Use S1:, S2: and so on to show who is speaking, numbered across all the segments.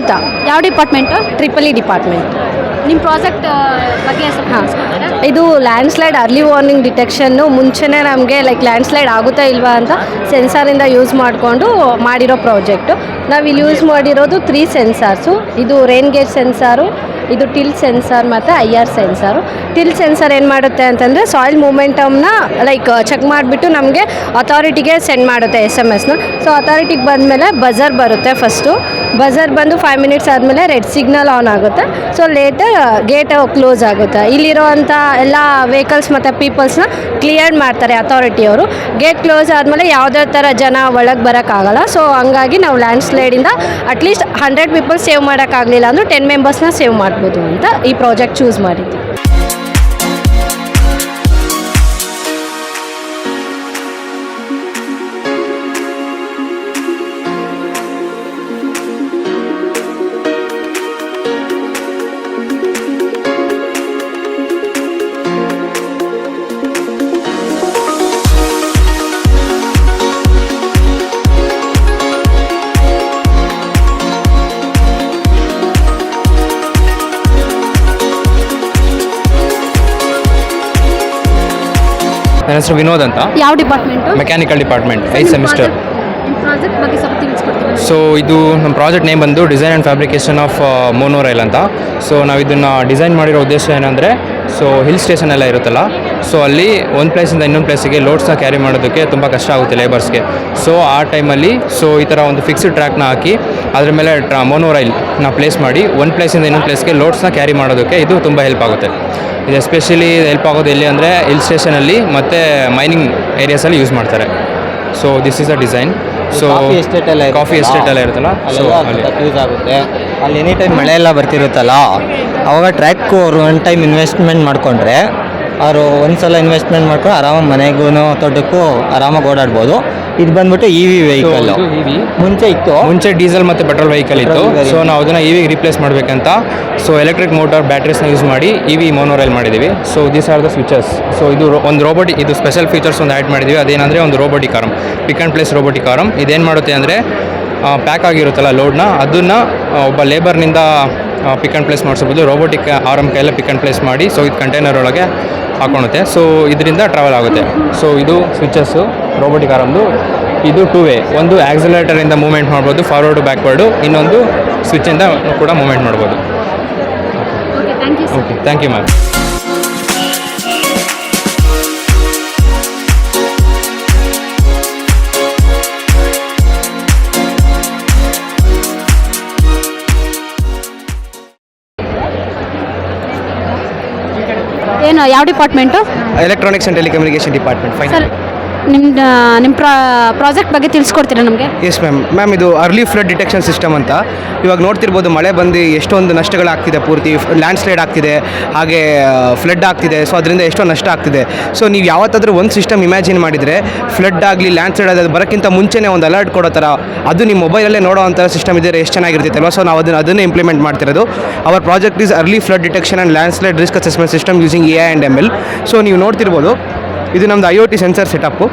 S1: ವಿನುತಾ
S2: ಯಾವ department?
S1: Triple E department.
S2: ನಿಮ್ಮ project ಬಗ್ಗೆ
S1: ಹಾಂ. ಇದು ಲ್ಯಾಂಡ್ ಸ್ಲೈಡ್ ಅರ್ಲಿ ವಾರ್ನಿಂಗ್ ಡಿಟೆಕ್ಷನ್ನು ಮುಂಚೆನೇ ನಮಗೆ ಲೈಕ್ ಲ್ಯಾಂಡ್ ಸ್ಲೈಡ್ ಆಗುತ್ತಾ ಇಲ್ವಾ ಅಂತ ಸೆನ್ಸಾರಿಂದ ಯೂಸ್ ಮಾಡಿಕೊಂಡು ಮಾಡಿರೋ ಪ್ರಾಜೆಕ್ಟು. ನಾವು ಇಲ್ಲಿ ಯೂಸ್ ಮಾಡಿರೋದು ತ್ರೀ ಸೆನ್ಸಾರ್ಸು ಇದು ರೈನ್ ಗೇಜ್ ಸೆನ್ಸಾರು ಇದು ಟಿಲ್ ಸೆನ್ಸಾರ್ ಮತ್ತು I R sensor tilt sensor ಏನು ಮಾಡುತ್ತೆ ಅಂತಂದರೆ ಸಾಯಿಲ್ ಮೂಮೆಂಟಮ್ನ ಲೈಕ್ ಚೆಕ್ ಮಾಡಿಬಿಟ್ಟು ನಮಗೆ ಅಥಾರಿಟಿಗೆ ಸೆಂಡ್ ಮಾಡುತ್ತೆ ಎಸ್ ಎಂ ಎಸ್ನ ಸೊ ಅಥಾರಿಟಿಗೆ ಬಂದಮೇಲೆ ಬಜರ್ ಬರುತ್ತೆ ಫಸ್ಟು ಬಜರ್ ಬಂದು ಫೈವ್ ಮಿನಿಟ್ಸ್ ಆದಮೇಲೆ ರೆಡ್ ಸಿಗ್ನಲ್ ಆನ್ ಆಗುತ್ತೆ. ಸೊ ಲೇಟರ್ ಗೇಟ್ ಕ್ಲೋಸ್ ಆಗುತ್ತೆ. ಇಲ್ಲಿರೋವಂಥ ಎಲ್ಲ ವೆಹಿಕಲ್ಸ್ ಮತ್ತು ಪೀಪಲ್ಸ್ನ ಕ್ಲಿಯರ್ ಮಾಡ್ತಾರೆ ಅಥಾರಿಟಿಯವರು ಗೇಟ್ ಕ್ಲೋಸ್ ಆದಮೇಲೆ ಯಾವುದೇ ಥರ ಜನ ಒಳಗೆ ಬರೋಕ್ಕಾಗಲ್ಲ. ಸೊ ಹಂಗಾಗಿ ನಾವು ಲ್ಯಾಂಡ್ ಸ್ಲೈಡಿಂದ at least hundred peoples save ಮಾಡೋಕ್ಕಾಗಲಿಲ್ಲ ಅಂದರೂ ಟೆನ್ ಮೆಂಬರ್ಸ್ನ ಸೇವ್ ಮಾಡ್ಬೋದು ಅಂತ ಈ ಪ್ರಾಜೆಕ್ಟ್ ಚೂಸ್ ಮಾಡಿದ್ವಿ.
S3: ನನ್ನ ಹೆಸರು ವಿನೋದ್ ಅಂತ.
S2: ಯಾವ ಡಿಪಾರ್ಟ್ಮೆಂಟ್
S3: ಮೆಕ್ಯಾನಿಕಲ್ ಡಿಪಾರ್ಟ್ಮೆಂಟ್ ಐದು ಸೆಮಿಸ್ಟರ್
S2: ನಿಮ್ಮ ಪ್ರಾಜೆಕ್ಟ್ ಬಗ್ಗೆ ಸ್ವಲ್ಪ ತಿಳಿಸ್ಕೊಡ್ತೀರಾ
S3: ಸೊ ಇದು ನಮ್ಮ ಪ್ರಾಜೆಕ್ಟ್ ನೇಮ್ ಬಂದು design and fabrication of monorail ಅಂತ. ಸೊ ನಾವು ಇದನ್ನು ಡಿಸೈನ್ ಮಾಡಿರೋ ಉದ್ದೇಶ ಏನಂದರೆ ಸೊ ಹಿಲ್ ಸ್ಟೇಷನ್ ಎಲ್ಲ ಇರುತ್ತಲ್ಲ. ಸೊ ಅಲ್ಲಿ ಒಂದು ಪ್ಲೇಸಿಂದ ಇನ್ನೊಂದು ಪ್ಲೇಸಿಗೆ ಲೋಡ್ಸ್ನ ಕ್ಯಾರಿ ಮಾಡೋದಕ್ಕೆ ತುಂಬ ಕಷ್ಟ ಆಗುತ್ತೆ ಲೇಬರ್ಸ್ಗೆ ಸೊ ಆ ಟೈಮಲ್ಲಿ ಸೊ ಈ ಥರ ಒಂದು ಫಿಕ್ಸ್ಡ್ ಟ್ರ್ಯಾಕ್ನ ಹಾಕಿ ಅದ್ರ ಮೇಲೆ ಟ್ರಾ ಮೋನೋರೈಲ್ನ ಪ್ಲೇಸ್ ಮಾಡಿ ಒಂದು ಪ್ಲೇಸಿಂದ ಇನ್ನೊಂದು ಪ್ಲೇಸ್ಗೆ ಲೋಡ್ಸ್ನ ಕ್ಯಾರಿ ಮಾಡೋದಕ್ಕೆ ಇದು ತುಂಬ ಹೆಲ್ಪ್ ಆಗುತ್ತೆ. ಇದು ಎಸ್ಪೆಷಲಿ ಹೆಲ್ಪ್ ಆಗೋದು ಎಲ್ಲಿ ಅಂದರೆ ಹಿಲ್ ಸ್ಟೇಷನಲ್ಲಿ ಮತ್ತು ಮೈನಿಂಗ್ ಏರಿಯಾಸಲ್ಲಿ ಯೂಸ್ ಮಾಡ್ತಾರೆ. So this is a design so
S4: coffee estate ಎಲ್ಲ
S3: ಕಾಫಿ ಎಸ್ಟೇಟ್ ಎಲ್ಲ ಇರುತ್ತಲ್ಲ ಸೊ ಅಲ್ಲಿ.
S4: ಯೂಸ್ ಆಗುತ್ತೆ. ಅಲ್ಲಿ ಎನಿ ಟೈಮ್ ಮಳೆ ಎಲ್ಲ ಬರ್ತಿರುತ್ತಲ್ಲ ಅವಾಗ ಟ್ರ್ಯಾಕ್ ಅವರು ಒನ್ ಟೈಮ್ ಇನ್ವೆಸ್ಟ್ಮೆಂಟ್ ಮಾಡಿಕೊಂಡ್ರೆ ಅವರು ಒಂದು ಸಲ ಇನ್ವೆಸ್ಟ್ಮೆಂಟ್ ಮಾಡ್ಕೊಂಡು ಆರಾಮಾಗಿ ಮನೆಗೂ ತೋಟಕ್ಕೂ ಆರಾಮಾಗಿ ಓಡಾಡ್ಬೋದು. ಇದು ಬಂದ್ಬಿಟ್ಟು ಇ ವಿ ವೆಹಿಕಲ್. ಮುಂಚೆ ಇತ್ತು.
S3: ಮುಂಚೆ ಡೀಸೆಲ್ ಮತ್ತು ಪೆಟ್ರೋಲ್ ವೆಹಿಕಲ್ ಇತ್ತು. ಸೊ ನಾವು ಅದನ್ನು ಇ ವಿ ರಿಪ್ಲೇಸ್ ಮಾಡಬೇಕಂತ. ಸೊ ಎಲೆಕ್ಟ್ರಿಕ್ ಮೋಟಾರ್ ಬ್ಯಾಟ್ರೀಸ್ನ ಯೂಸ್ ಮಾಡಿ ಇ ವಿ ಮೋನೋರೈಲ್ ಮಾಡಿದ್ದೀವಿ so these are the switches so ಇದು ಒಂದು ರೋಬೋಟಿ ಇದು ಸ್ಪೆಷಲ್ ಫೀಚರ್ಸ್ ಒಂದು ಆ್ಯಡ್ ಮಾಡಿದ್ವಿ. ಅದೇನಂದರೆ ಒಂದು robotic arm pick and place robotic arm ಇದೇನು ಮಾಡುತ್ತೆ ಅಂದರೆ ಪ್ಯಾಕ್ ಆಗಿರುತ್ತಲ್ಲ ಲೋಡ್ನ ಅದನ್ನು ಒಬ್ಬ ಲೇಬರ್ನಿಂದ ಪಿಕ್ ಆ್ಯಂಡ್ ಪ್ಲೇಸ್ ಮಾಡಿಸ್ಬೋದು ರೋಬೋಟಿಕ್ ಆರಮ್ ಕೈಯಲ್ಲೇ ಪಿಕ್ ಆ್ಯಂಡ್ ಪ್ಲೇಸ್ ಮಾಡಿ ಸೊ ಇದು ಕಂಟೈನರ್ ಒಳಗೆ ಹಾಕೊಳುತ್ತೆ ಸೊ ಇದರಿಂದ ಟ್ರಾವೆಲ್ ಆಗುತ್ತೆ. ಸೊ ಇದು ಸ್ವಿಚಸ್ಸು ರೋಬೋಟಿಕ್ ಆರಮ್ದು ಇದು ಟೂ ವೇ ಒಂದು ಆ್ಯಕ್ಸಿಲೇಟರಿಂದ ಮೂವ್ಮೆಂಟ್ ಮಾಡ್ಬೋದು ಫಾರ್ವರ್ಡು ಬ್ಯಾಕ್ವರ್ಡು ಇನ್ನೊಂದು ಸ್ವಿಚ್ಚಿಂದ ಕೂಡ ಮೂವ್ಮೆಂಟ್ ಮಾಡ್ಬೋದು.
S2: Okay thank you sir
S3: okay thank you ma'am
S2: ಏನು ಯಾವ department
S5: electronics and telecommunication department fine
S2: sir ನಿಮ್ಮ ನಿಮ್ಮ ಪ್ರಾ, ಪ್ರಾಜೆಕ್ಟ್ ಬಗ್ಗೆ ತಿಳಿಸ್ಕೊಡ್ತೀರಾ ನಮಗೆ?
S5: ಎಸ್ ಮ್ಯಾಮ್ ಮ್ಯಾಮ್ ಇದು ಅರ್ಲಿ ಫ್ಲಡ್ ಡಿಟೆಕ್ಷನ್ ಸಿಸ್ಟಮ್ ಅಂತ. ಇವಾಗ ನೋಡ್ತಿರ್ಬೋದು, ಮಳೆ ಬಂದು ಎಷ್ಟೊಂದು ನಷ್ಟಗಳಾಗ್ತಿದೆ ಪೂರ್ತಿ ಲ್ಯಾಂಡ್ ಸ್ಲೈಡ್ ಆಗ್ತಿದೆ, ಹಾಗೆ ಫ್ಲಡ್ ಆಗ್ತಿದೆ ಸೊ ಅದರಿಂದ ಎಷ್ಟೋ ನಷ್ಟ ಆಗ್ತಿದೆ. ಸೊ ನೀವು ಯಾವತ್ತಾದರೂ ಒಂದು ಸಿಸ್ಟಮ್ ಇಮ್ಯಾಜಿನ್ ಮಾಡಿದರೆ, ಫ್ಲಡ್ ಆಗಲಿ ಲ್ಯಾಂಡ್ ಸ್ಲೈಡ್ ಅದು ಬರೋಕ್ಕಿಂತ ಮುಂಚೆನೇ ಒಂದು ಅಲರ್ಟ್ ಕೊಡೋ ಥರ ಅದು ನಿಮ್ಮ ಮೊಬೈಲಲ್ಲೇ ನೋಡೋ ಅಂಥ ಸಿಸ್ಟಮ್ ಇದ್ದರೆ ಎಷ್ಟು ಚೆನ್ನಾಗಿರ್ತೈತೆ ಅಲ್ವಾ ಸೊ ನಾವು ಅದನ್ನು, ಅದನ್ನೇ ಇಂಪ್ಲಿಮೆಂಟ್ ಮಾಡ್ತಿರೋದು. Our project is early flood detection and landslide risk assessment system using A and M L so ನೀವು ನೋಡ್ತಿರ್ಬೋದು ಇದು ನಮ್ಮದು I O T sensor setup.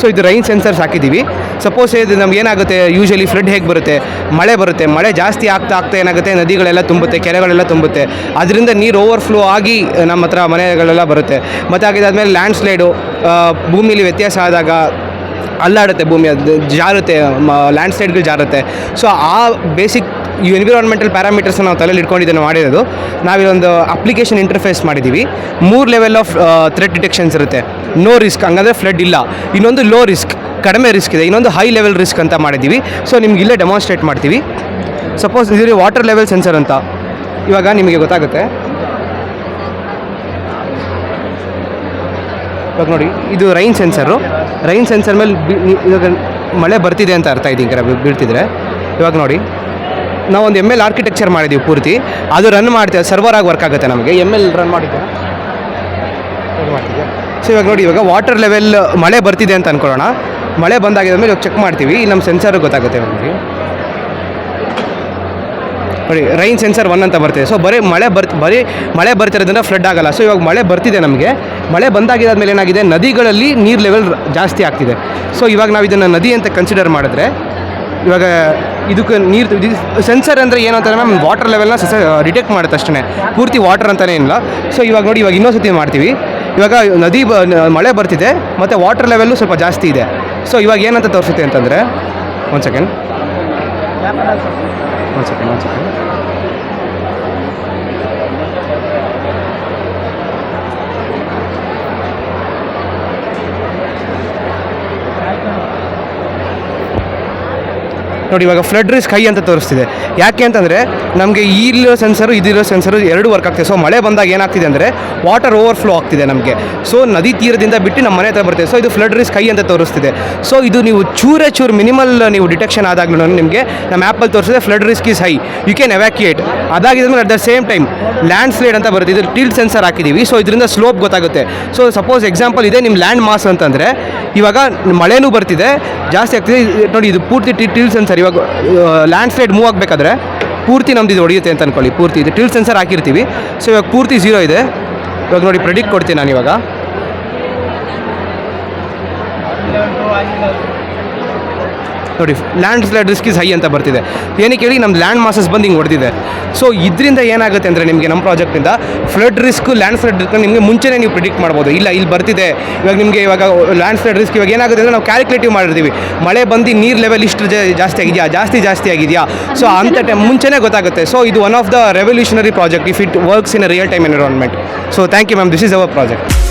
S5: So ಇದು ರೈನ್ ಸೆನ್ಸರ್ಸ್ ಹಾಕಿದ್ದೀವಿ. ಸಪೋಸ್ ಇದು ನಮ್ಗೆ ಏನಾಗುತ್ತೆ ಯೂಶಲಿ ಫ್ಲಡ್ ಹೇಗೆ ಬರುತ್ತೆ? ಮಳೆ ಬರುತ್ತೆ. ಮಳೆ ಜಾಸ್ತಿ ಆಗ್ತಾ ಆಗ್ತಾ ಏನಾಗುತ್ತೆ? ನದಿಗಳೆಲ್ಲ ತುಂಬುತ್ತೆ, ಕೆರೆಗಳೆಲ್ಲ ತುಂಬುತ್ತೆ. ಅದರಿಂದ ನೀರು ಓವರ್ ಫ್ಲೋ ಆಗಿ ನಮ್ಮ ಹತ್ರ ಮನೆಗಳೆಲ್ಲ ಬರುತ್ತೆ. ಮತ್ತು ಹಾಗಿದಾದ್ಮೇಲೆ ಲ್ಯಾಂಡ್ ಸ್ಲೈಡು ಭೂಮಿಲಿ ವ್ಯತ್ಯಾಸ ಆದಾಗ ಅಲ್ಲಾಡುತ್ತೆ ಭೂಮಿ, ಅದು ಜಾರುತ್ತೆ ಲ್ಯಾಂಡ್ ಸ್ಲೈಡ್ಗಳು ಜಾರುತ್ತೆ. ಸೊ ಆ ಬೇಸಿಕ್ ಎನ್ವಿರಾನ್ಮೆಂಟಲ್ ಪ್ಯಾರಾಮೀಟರ್ಸ್ ನಾವು ತಲೆಯಲ್ಲಿ ಇಟ್ಕೊಂಡಿದ್ದೇನೆ ಮಾಡಿರೋದು. ನಾವಿಲ್ಲೊಂದು ಅಪ್ಲಿಕೇಶನ್ ಇಂಟರ್ಫೇಸ್ ಮಾಡಿದ್ದೀವಿ. ಮೂರು ಲೆವೆಲ್ ಆಫ್ ಥ್ರೆಟ್ ಡಿಟೆಕ್ಷನ್ಸ್ ಇರುತ್ತೆ. ನೋ ರಿಸ್ಕ್ ಹಂಗಂದ್ರೆ ಫ್ಲಡ್ ಇಲ್ಲ. ಇನ್ನೊಂದು ಲೋ ರಿಸ್ಕ್ ಕಡಿಮೆ ರಿಸ್ಕ್ ಇದೆ. ಇನ್ನೊಂದು ಹೈ ಲೆವೆಲ್ ರಿಸ್ಕ್ ಅಂತ ಮಾಡಿದ್ದೀವಿ. ಸೊ ನಿಮ್ಗೆ ಇಲ್ಲೇ ಡೆಮಾನ್ಸ್ಟ್ರೇಟ್ ಮಾಡ್ತೀವಿ. ಸಪೋಸ್ ಇದು ವಾಟರ್ ಲೆವೆಲ್ ಸೆನ್ಸರ್ ಅಂತ. ಇವಾಗ ನಿಮಗೆ ಗೊತ್ತಾಗುತ್ತೆ. ಇವಾಗ ನೋಡಿ, ಇದು ರೈನ್ ಸೆನ್ಸರು ರೈನ್ ಸೆನ್ಸರ್ ಮೇಲೆ ಇವಾಗ ಮಳೆ ಬರ್ತಿದೆ ಅಂತ ಅರ್ಥ ಇದೆ ಬೀಳ್ತಿದ್ರೆ. ಇವಾಗ ನೋಡಿ. ನಾವು ಒಂದು ಎಂ ಎಲ್ ಆರ್ಕಿಟೆಕ್ಚರ್ ಮಾಡಿದ್ದೀವಿ ಪೂರ್ತಿ. ಅದು ರನ್ ಮಾಡ್ತೇವೆ ಸರ್ವರ್ ಆಗಿ ವರ್ಕ್ ಆಗುತ್ತೆ ನಮಗೆ. ಎಂ ಎಲ್ ರನ್ ಮಾಡಿದ್ದೆ ರನ್ ಮಾಡ್ತಿದ್ಯಾ ಸೊ ಇವಾಗ ನೋಡಿ, ಇವಾಗ ವಾಟರ್ ಲೆವೆಲ್ ಮಳೆ ಬರ್ತಿದೆ ಅಂತ ಅನ್ಕೊಳ್ಳೋಣ. ಮಳೆ ಬಂದಾಗಿದ್ಮೇಲೆ ಇವಾಗ ಚೆಕ್ ಮಾಡ್ತೀವಿ. ನಮ್ಮ ಸೆನ್ಸರ್ ಗೊತ್ತಾಗುತ್ತೆ ನಮಗೆ ನೋಡಿ. ರೈನ್ ಸೆನ್ಸರ್ ಒನ್ ಅಂತ ಬರ್ತಿದೆ. ಸೊ ಬರೀ ಮಳೆ ಬರ್ತ್ ಬರೀ ಮಳೆ ಬರ್ತಿರೋದ್ರಿಂದ ಫ್ಲಡ್ ಆಗಲ್ಲ. ಸೊ ಇವಾಗ ಮಳೆ ಬರ್ತಿದೆ ನಮಗೆ. ಮಳೆ ಬಂದಾಗಿದ್ದಾದ್ಮೇಲೆ ಏನಾಗಿದೆ? ನದಿಗಳಲ್ಲಿ ನೀರು ಲೆವೆಲ್ ಜಾಸ್ತಿ ಆಗ್ತಿದೆ. ಸೊ ಇವಾಗ ನಾವು ಇದನ್ನು ನದಿ ಅಂತ ಕನ್ಸಿಡರ್ ಮಾಡಿದ್ರೆ ಇವಾಗ ಇದಕ್ಕೆ ನೀರು ಸೆನ್ಸರ್ ಅಂದರೆ ಏನು ಅಂತಾರೆ ಮ್ಯಾಮ್ ವಾಟರ್ ಲೆವೆಲ್ನ ಡಿಟೆಕ್ಟ್ ಮಾಡುತ್ತೆ ಅಷ್ಟೇ ಪೂರ್ತಿ ವಾಟರ್ ಅಂತಲೇ ಇಲ್ಲ. ಸೊ ಇವಾಗ ನೋಡಿ, ಇವಾಗ ಇನ್ನೊಂದು ಸತಿ ಮಾಡ್ತೀವಿ. ಇವಾಗ ನದಿ ಬ ಮಳೆ ಬರ್ತಿದೆ, ಮತ್ತು ವಾಟರ್ ಲೆವೆಲ್ಲು ಸ್ವಲ್ಪ ಜಾಸ್ತಿ ಇದೆ. ಸೊ ಇವಾಗ ಏನಂತ ತೋರಿಸುತ್ತೆ ಅಂತಂದರೆ, ಒಂದು ಸೆಕೆಂಡ್ ಒಂದು ಸೆಕೆಂಡ್ ಒಂದು ಸೆಕೆಂಡ್ ನೋಡಿ, ಇವಾಗ ಫ್ಲಡ್ ರಿಸ್ಕ್ ಹೈ ಅಂತ ತೋರಿಸ್ತಿದೆ. ಯಾಕೆ ಅಂತಂದರೆ, ನಮಗೆ ಇಲ್ಲಿರೋ ಸೆನ್ಸರು ಇದಿರೋ ಸೆನ್ಸರು ಎರಡು ವರ್ಕ್ ಆಗ್ತಿದೆ. ಸೊ ಮಳೆ ಬಂದಾಗ ಏನಾಗ್ತಿದೆ ಅಂದರೆ ವಾಟರ್ ಓವರ್ಫ್ಲೋ ಆಗ್ತಿದೆ ನಮಗೆ. ಸೊ ನದಿ ತೀರದಿಂದ ಬಿಟ್ಟು ನಮ್ಮ ಮನೆ ಹತ್ರ ಬರ್ತಿದೆ. ಸೊ ಇದು ಫ್ಲಡ್ ರಿಸ್ಕ್ ಹೈ ಅಂತ ತೋರಿಸ್ತಿದೆ. ಸೊ ಇದು ನೀವು ಚೂರೇ ಚೂರು ಮಿನಿಮಲ್ ನೀವು ಡಿಟೆಕ್ಷನ್ ಆದಾಗಲೂ ನಿಮಗೆ ನಮ್ಮ ಆ್ಯಪಲ್ಲಿ ತೋರಿಸಿದೆ flood risk is high you can evacuate ಅದಾಗಿದ್ಮೇಲೆ at the same time landslide ಅಂತ ಬರುತ್ತೆ ಇದು ಟಿಲ್ ಸೆನ್ಸರ್ ಹಾಕಿದ್ದೀವಿ ಸೊ ಇದರಿಂದ ಸ್ಲೋಪ್ ಗೊತ್ತಾಗುತ್ತೆ. ಸೊ ಸಪೋಸ್ ಎಕ್ಸಾಂಪಲ್ ಇದೆ ನಿಮ್ಮ ಲ್ಯಾಂಡ್ ಮಾಸ್ ಅಂತಂದರೆ, ಇವಾಗ ಮಳೆನೂ ಬರ್ತಿದೆ, ಜಾಸ್ತಿ ಆಗ್ತಿದೆ. ನೋಡಿ, ಇದು ಪೂರ್ತಿ ಟಿಲ್ ಸೆನ್ಸರ್ ಇವಾಗ ಲ್ಯಾಂಡ್ ಸ್ಲೈಡ್ ಮೂವ್ ಆಗಬೇಕಾದ್ರೆ ಪೂರ್ತಿ ನಮ್ದು ಇದು ಹೊಡೆಯುತ್ತೆ ಅಂತ ಅನ್ಕೊಳ್ಳಿ. ಪೂರ್ತಿ ಇದು ಟಿಲ್ ಸೆನ್ಸರ್ ಹಾಕಿರ್ತೀವಿ. ಸೊ ಇವಾಗ ಪೂರ್ತಿ ಝೀರೋ ಇದೆ. ಇವಾಗ ನೋಡಿ ಪ್ರೆಡಿಕ್ಟ್ ಕೊಡ್ತೀನಿ ನಾನು ಇವಾಗ ನೋಡಿ landslide risk is high ಅಂತ ಬರ್ತಿದೆ. ಏನಕ್ಕೆ ಹೇಳಿ ನಮ್ಮ ಲ್ಯಾಂಡ್ ಮಾಸಸ್ ಬಂದು ಹಿಂಗೆ ಹೊಡೆದಿದೆ ಸೊ ಇದರಿಂದ ಏನಾಗುತ್ತೆ ಅಂದರೆ ನಿಮಗೆ ನಮ್ಮ ಪ್ರಾಜೆಕ್ಟಿಂದ flood risk landslide risk ನಿಮಗೆ ಮುಂಚೆನೇ ನೀವು ಪ್ರಿಡಿಕ್ಟ್ ಮಾಡ್ಬೋದು. ಇಲ್ಲ ಇಲ್ಲಿ ಬರ್ತಿದೆ. ಇವಾಗ ನಿಮಗೆ ಇವಾಗ ಲ್ಯಾಂಡ್ ಸ್ಲೈಡ್ ರಿಸ್ಕ್ ಇವಾಗ ಏನಾಗುತ್ತೆ ಅಂದರೆ ನಾವು ಕ್ಯಾಲ್ಕುಲೇಟಿವ್ ಮಾಡಿರ್ತೀವಿ. ಮಳೆ ಬಂದು ನೀರು ಲೆವೆಲ್ ಇಷ್ಟು ಜಾಸ್ತಿ ಆಗಿದೆಯಾ? ಜಾಸ್ತಿ ಜಾಸ್ತಿ ಆಗಿದೆಯಾ? ಸೊ ಅಂಥ ಟೈಮ್ ಮುಂಚೆನೇ ಗೊತ್ತಾಗುತ್ತೆ. ಸೊ ಇದು one of the revolutionary project if it works in a real time environment so thank you ma'am this is our project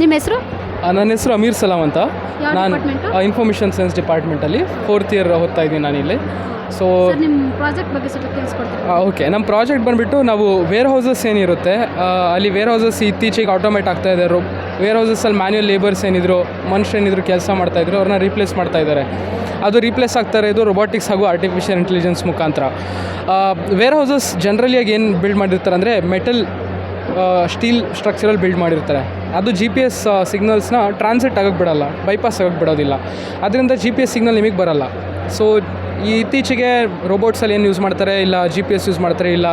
S2: ನಿಮ್ಮ ಹೆಸರು?
S6: ನನ್ನ ಹೆಸರು ಅಮೀರ್ ಸಲಾಂ ಅಂತ.
S2: ಯಾವ
S6: ನಾನು
S2: department?
S6: ಇನ್ಫಾರ್ಮೇಷನ್ ಸೈನ್ಸ್ ಡಿಪಾರ್ಟ್ಮೆಂಟಲ್ಲಿ ಫೋರ್ತ್ ಇಯರ್ ಓದ್ತಾ ಇದ್ದೀನಿ ನಾನು ಇಲ್ಲಿ. ಸೊ
S2: ಸರ್ ನಿಮ್ಮ ಪ್ರಾಜೆಕ್ಟ್ ಬಗ್ಗೆ ಸ್ವಲ್ಪ ತಿಳಿಸ್ಕೊಡ್ತೀರಾ?
S6: ಓಕೆ ನಮ್ಮ ಪ್ರಾಜೆಕ್ಟ್ ಬಂದುಬಿಟ್ಟು ನಾವು ವೇರ್ ಹೌಸಸ್ ಏನಿರುತ್ತೆ ಆ, ಅಲ್ಲಿ ವೇರ್ ಹೌಸಸ್ ಇತ್ತೀಚೆಗೆ ಆಟೋಮೇಟ್ ಆಗ್ತಾ ಇದೆ ರೋ ವೇರ್ ಹೌಸಸ್ಸಲ್ಲಿ ಮ್ಯಾನ್ಯಲ್ ಲೇಬರ್ಸ್ ಏನಿದ್ರು ಮನುಷ್ಯ ಏನಿದ್ರು ಕೆಲಸ ಮಾಡ್ತಾ ಇದ್ರು ಅವ್ರನ್ನ ರೀಪ್ಲೇಸ್ ಮಾಡ್ತಾ ಇದ್ದಾರೆ ಅದು ರೀಪ್ಲೇಸ್ ಆಗ್ತಾ ಇರೋದು ರೊಬೋಟಿಕ್ಸ್ ಹಾಗೂ ಆರ್ಟಿಫಿಷಿಯಲ್ ಇಂಟೆಲಿಜೆನ್ಸ್ ಮುಖಾಂತರ. ವೇರ್ ಹೌಸಸ್ ಜನರಲಿಯಾಗಿ ಏನು ಬಿಲ್ಡ್ ಮಾಡಿರ್ತಾರೆ ಅಂದರೆ ಮೆಟಲ್ ಸ್ಟೀಲ್ ಸ್ಟ್ರಕ್ಚರಲ್ಲಿ ಬಿಲ್ಡ್ ಮಾಡಿರ್ತಾರೆ. ಅದು ಜಿ ಪಿ ಎಸ್ ಸಿಗ್ನಲ್ಸ್ನ ಟ್ರಾನ್ಸಿಟ್ ಆಗೋಕ್ಕೆ ಬಿಡಲ್ಲ ಬೈಪಾಸ್ ಆಗೋಕ್ಕೆ ಬಿಡೋದಿಲ್ಲ. ಅದರಿಂದ ಜಿ ಪಿ ಎಸ್ ಸಿಗ್ನಲ್ ನಿಮಗೆ ಬರಲ್ಲ. ಸೊ ಈ ಇತ್ತೀಚೆಗೆ ರೋಬೋಟ್ಸಲ್ಲಿ ಏನು ಯೂಸ್ ಮಾಡ್ತಾರೆ? ಇಲ್ಲ ಜಿ ಪಿ ಎಸ್ ಯೂಸ್ ಮಾಡ್ತಾರೆ, ಇಲ್ಲ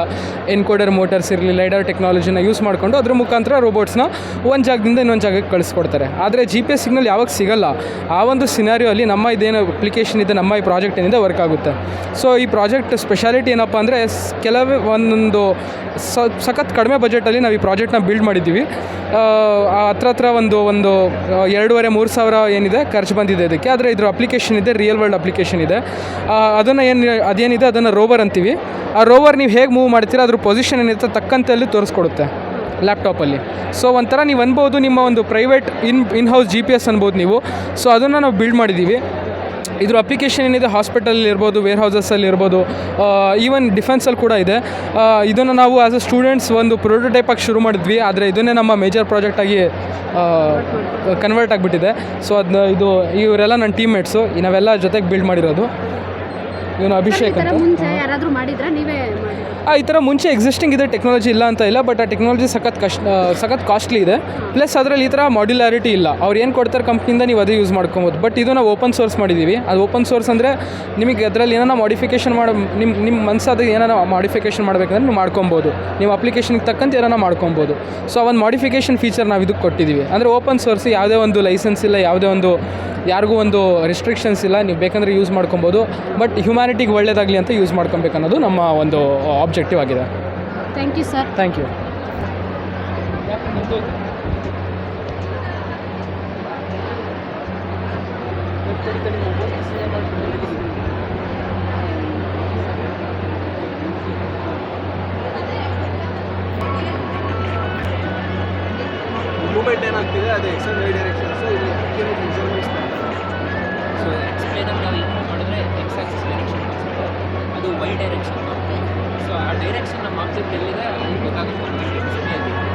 S6: ಎನ್ಕೋಡರ್ ಮೋಟರ್ಸ್ ಇರಲಿ ಲೈಡರ್ ಟೆಕ್ನಾಲಜಿನ ಯೂಸ್ ಮಾಡಿಕೊಂಡು ಅದ್ರ ಮುಖಾಂತರ ರೋಬೋಟ್ಸ್ನ ಒಂದು ಜಾಗದಿಂದ ಇನ್ನೊಂದು ಜಾಗಕ್ಕೆ ಕಳಿಸ್ಕೊಡ್ತಾರೆ. ಆದರೆ ಜಿ ಪಿ ಎಸ್ ಸಿಗ್ನಲ್ ಯಾವಾಗ ಸಿಗಲ್ಲ? ಆ ಒಂದು ಸಿನಾರಿಯೋ ಅಲ್ಲಿ ನಮ್ಮ ಇದೇನು ಅಪ್ಲಿಕೇಶನ್ ಇದೆ, ನಮ್ಮ ಈ ಪ್ರಾಜೆಕ್ಟ್ ಏನಿದೆ ವರ್ಕ್ ಆಗುತ್ತೆ. ಸೊ ಈ ಪ್ರಾಜೆಕ್ಟ್ ಸ್ಪೆಷಾಲಿಟಿ ಏನಪ್ಪ ಅಂದರೆ ಕೆಲವೇ ಒಂದೊಂದು ಸ ಸಖತ್ ಕಡಿಮೆ ಬಜೆಟಲ್ಲಿ ನಾವು ಈ ಪ್ರಾಜೆಕ್ಟ್ನ ಬಿಲ್ಡ್ ಮಾಡಿದ್ದೀವಿ. ಹತ್ರ ಹತ್ರ ಒಂದು ಒಂದು ಎರಡೂವರೆ, ಮೂರು ಸಾವಿರ ಏನಿದೆ ಖರ್ಚು ಬಂದಿದೆ ಇದಕ್ಕೆ. ಆದರೆ ಇದ್ರ ಅಪ್ಲಿಕೇಶನ್ ಇದೆ ರಿಯಲ್ ವರ್ಲ್ಡ್ ಅಪ್ಲಿಕೇಶನ್ ಇದೆ. ಅದನ್ನು ಏನು, ಅದೇನಿದೆ, ಅದನ್ನು ರೋವರ್ ಅಂತೀವಿ. ಆ ರೋವರ್ ನೀವು ಹೇಗೆ ಮೂವ್ ಮಾಡ್ತೀರಾ, ಅದ್ರ ಪೊಸಿಷನ್ ಏನಿರುತ್ತೆ ತಕ್ಕಂತೆ ಅಲ್ಲಿ ತೋರಿಸ್ಕೊಡುತ್ತೆ ಲ್ಯಾಪ್ಟಾಪಲ್ಲಿ ಸೊ ಒಂಥರ ನೀವು ಅನ್ಬೋದು ನಿಮ್ಮ ಒಂದು private in in house G P S ಅನ್ಬೋದು ನೀವು. ಸೊ ಅದನ್ನು ನಾವು ಬಿಲ್ಡ್ ಮಾಡಿದ್ದೀವಿ ಇದ್ರ ಅಪ್ಲಿಕೇಶನ್ ಏನಿದೆ ಹಾಸ್ಪಿಟಲ್ ಇರ್ಬೋದು ವೇರ್ ಹೌಸಸ್ಸಲ್ಲಿ ಇರ್ಬೋದು ಈವನ್ ಡಿಫೆನ್ಸಲ್ಲಿ ಕೂಡ ಇದೆ. ಇದನ್ನು ನಾವು ಆ್ಯಸ್ ಅ ಸ್ಟೂಡೆಂಟ್ಸ್ ಒಂದು ಪ್ರೋಟೋಟೈಪ್ ಆಗಿ ಶುರು ಮಾಡಿದ್ವಿ. ಆದರೆ ಇದನ್ನೇ ನಮ್ಮ ಮೇಜರ್ ಪ್ರಾಜೆಕ್ಟ್ ಆಗಿ ಕನ್ವರ್ಟ್ ಆಗಿಬಿಟ್ಟಿದೆ. ಸೊ ಅದನ್ನ ಇದು, ಇವರೆಲ್ಲ ನನ್ನ ಟೀಮ್ಮೇಟ್ಸು ನಾವೆಲ್ಲ ಜೊತೆಗೆ ಬಿಲ್ಡ್ ಮಾಡಿರೋದು. ಇವನು ಅಭಿಷೇಕ್ ಅಂತ?
S2: ಮುಂಚೆ ಯಾರಾದರೂ ಮಾಡಿದ್ರಾ? ನೀವೇ ಮಾಡಿ
S6: ಆ, ಈ ಥರ ಮುಂಚೆ ಎಕ್ಸಿಸ್ಟಿಂಗ್ ಇದೆ ಟೆಕ್ನಾಲಜಿ ಇಲ್ಲ ಅಂತ ಇಲ್ಲ ಬಟ್ ಆ ಟೆಕ್ನಾಲಜಿ ಸಖತ್ ಕಷ್ಟ ಸಖತ್ ಕಾಸ್ಟ್ಲಿ ಇದೆ. ಪ್ಲಸ್ ಅದರಲ್ಲಿ ಈ ಥರ ಮಾಡ್ಯುಲಾರಿಟಿ ಇಲ್ಲ. ಅವ್ರು ಏನು ಕೊಡ್ತಾರೆ ಕಂಪ್ನಿಯಿಂದ ನೀವು ಅದೇ ಯೂಸ್ ಮಾಡ್ಕೊಬೋದು. ಬಟ್ ಇದು ನಾವು ಓಪನ್ ಸೋರ್ಸ್ ಮಾಡಿದ್ದೀವಿ ಅದು ಓಪನ್ ಸೋರ್ಸ್ ಅಂದರೆ ನಿಮಗೆ ಅದರಲ್ಲಿ ಏನಾರ ಮಾಡಿಫಿಕೇಷನ್ ಮಾಡೋ ನಿಮ್ಮ ನಿಮ್ಮ ಮನಸ್ಸಾದ ಏನಾರ ಮಾಡಿಫಿಕೇಷನ್ ಮಾಡಬೇಕಂದ್ರೆ ನೀವು ಮಾಡ್ಕೊಬೋದು. ನೀವು ಅಪ್ಲಿಕೇಶನ್ಗೆ ತಕ್ಕಂತೆ ಏನಾರ ಮಾಡ್ಕೊಬೋದು. ಸೊ ಒಂದು ಮಾಡಿಫಿಕೇಷನ್ ಫೀಚರ್ ನಾವು ಇದಕ್ಕೆ ಕೊಟ್ಟಿದ್ದೀವಿ ಅಂದರೆ ಓಪನ್ ಸೋರ್ಸ್ ಯಾವುದೇ ಒಂದು ಲೈಸೆನ್ಸ್ ಇಲ್ಲ ಯಾವುದೇ ಒಂದು ಯಾರಿಗೂ ಒಂದು ರೆಸ್ಟ್ರಿಕ್ಷನ್ಸ್ ಇಲ್ಲ ನೀವು ಬೇಕಂದರೆ ಯೂಸ್ ಮಾಡ್ಕೊಬೋದು. ಬಟ್ ಹ್ಯುಮ್ಯಾನಿಟಿಗೆ ಒಳ್ಳೇದಾಗಲಿ ಅಂತ ಯೂಸ್ ಮಾಡ್ಕೊಬೇಕು ಅನ್ನೋದು ನಮ್ಮ ಒಂದು ಆಬ್ಜೆಕ್ಟಿವ್ ಆಗಿದೆ.
S2: Thank you sir
S6: thank you
S5: moment ಏನಾಗ್ತಿದೆ? ಅದು ಎಕ್ಸ್ ವೈ ಡೈರೆಕ್ಷನ್ಸ್ ಇದು
S7: ಎಕ್ಸ್ಪ್ಲೇನರ್ ನಾವು ಏನು ಮಾಡಿದ್ರೆ ಎಕ್ಸ್ ಆಕ್ಸಿಸ್ ಡೈರೆಕ್ಷನ್ ಅದು ವೈ ಡೈರೆಕ್ಷನ್ ಸೊ ಆ ಡೈರೆಕ್ಷನ್ ನಮ್ಮ ಆಬ್ಜೆಕ್ಟ್ ಎಲ್ಲಿದೆ ಅಲ್ಲಿ ಗೊತ್ತಾಗುತ್ತೆ.